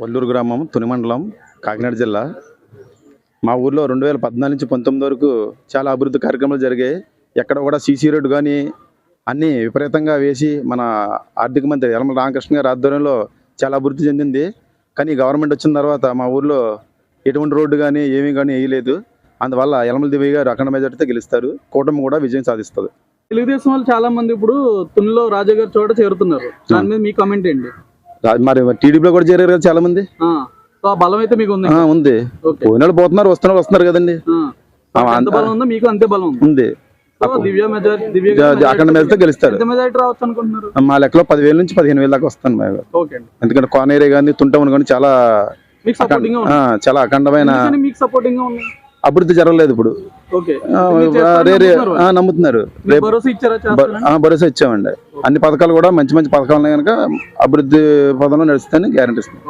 వల్లూరు గ్రామం తుని మండలం కాకినాడ జిల్లా. మా ఊర్లో రెండు వేల పద్నాలుగు నుంచి పంతొమ్మిది వరకు చాలా అభివృద్ధి కార్యక్రమాలు జరిగాయి. ఎక్కడ కూడా సీసీ రోడ్డు కానీ అన్నీ విపరీతంగా వేసి మన ఆర్థిక మంత్రి యలమల రామకృష్ణ గారి ఆధ్వర్యంలో చాలా అభివృద్ధి చెందింది. కానీ గవర్నమెంట్ వచ్చిన తర్వాత మా ఊర్లో ఎటువంటి రోడ్డు కానీ ఏమీ కానీ వేయలేదు. అందువల్ల యలమల దివ్య గారు అఖండ మెజార్టీతో గెలుస్తారు. కూటమి కూడా విజయం సాధిస్తుంది. తెలుగుదేశం వాళ్ళు చాలా మంది ఇప్పుడు తునిలో రాజా గారి చోట చేరుతున్నారు. దాని మీద మీ కామెంట్ ఏంటి? మరి టీడీపీలో కూడా చేరారు కదా చాలా మంది? బలం అయితే మీకు ఉంది. పోయిన పోతున్నారు వస్తున్నారు వస్తున్నారు కదండి. మీకు అంతే బలం ఉంది? గెలుస్తారు. మా లెక్కలో పదివేల నుంచి పదిహేను వేల దాకా వస్తాను ఎందుకంటే కోనేరే కానీ తుంటమని కానీ చాలా చాలా అఖండమైన అభివృద్ధి జరగలేదు ఇప్పుడు. నమ్ముతున్నారు భరోసా ఇచ్చామండి. అన్ని పథకాలు కూడా మంచి మంచి పథకాలు ఉన్నాయి కనుక అభివృద్ధి పదంలో నడుస్తాయని గ్యారంటీ ఇస్తాం